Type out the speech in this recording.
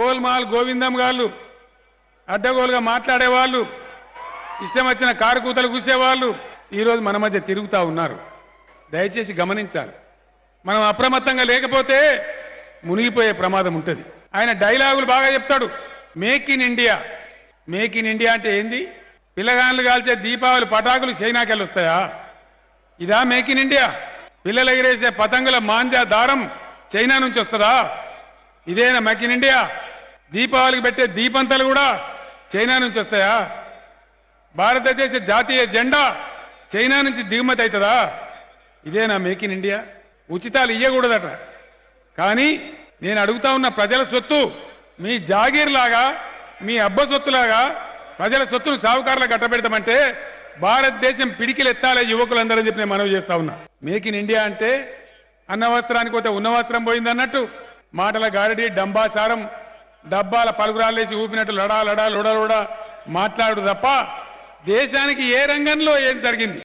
గోల్మాల్ గోవిందం గారు అడ్డగోలుగా మాట్లాడేవాళ్ళు ఇష్టం వచ్చిన కారు కూతలు కూసేవాళ్ళు ఈరోజు మన మధ్య తిరుగుతూ ఉన్నారు. దయచేసి గమనించాలి. మనం అప్రమత్తంగా లేకపోతే మునిగిపోయే ప్రమాదం ఉంటుంది. ఆయన డైలాగులు బాగా చెప్తాడు. Make in India. Make in India అంటే ఏంది? పిల్లగాళ్ళు కాల్చే దీపావళి పటాకులు చైనాకెళ్ళి వస్తాయా? ఇదా మేక్ ఇన్ ఇండియా? పిల్లలు ఎగిరేసే పతంగుల మాంజా దారం చైనా నుంచి వస్తుందా? ఇదేనా మేక్ ఇన్ ఇండియా? దీపావళికి పెట్టే దీపంతలు కూడా చైనా నుంచి వస్తాయా? భారతదేశ జాతీయ జెండా చైనా నుంచి దిగుమతి అవుతుందా? ఇదేనా మేక్ ఇన్ ఇండియా? ఉచితాలు ఇయ్యకూడదట. కానీ నేను అడుగుతా ఉన్న ప్రజల సొత్తు మీ జాగీర్లాగా మీ అబ్బ సొత్తులాగా ప్రజల సొత్తును సావుకారులకు కట్టబెడతామంటే భారతదేశం పిడికిలు ఎత్తాలే యువకులందరూ చెప్పి నేను మనవి చేస్తా ఉన్నా. మేక్ ఇన్ ఇండియా అంటే అన్న వస్త్రానికి పోతే ఉన్న వస్త్రం పోయిందన్నట్టు మాటల గారడి డంబాచారం డబ్బాల పలుకురాలేసి ఊపినట్టు లడా లడా లొడ లొడ మాట్లాడు తప్ప దేశానికి ఏ రంగంలో ఏం జరిగింది?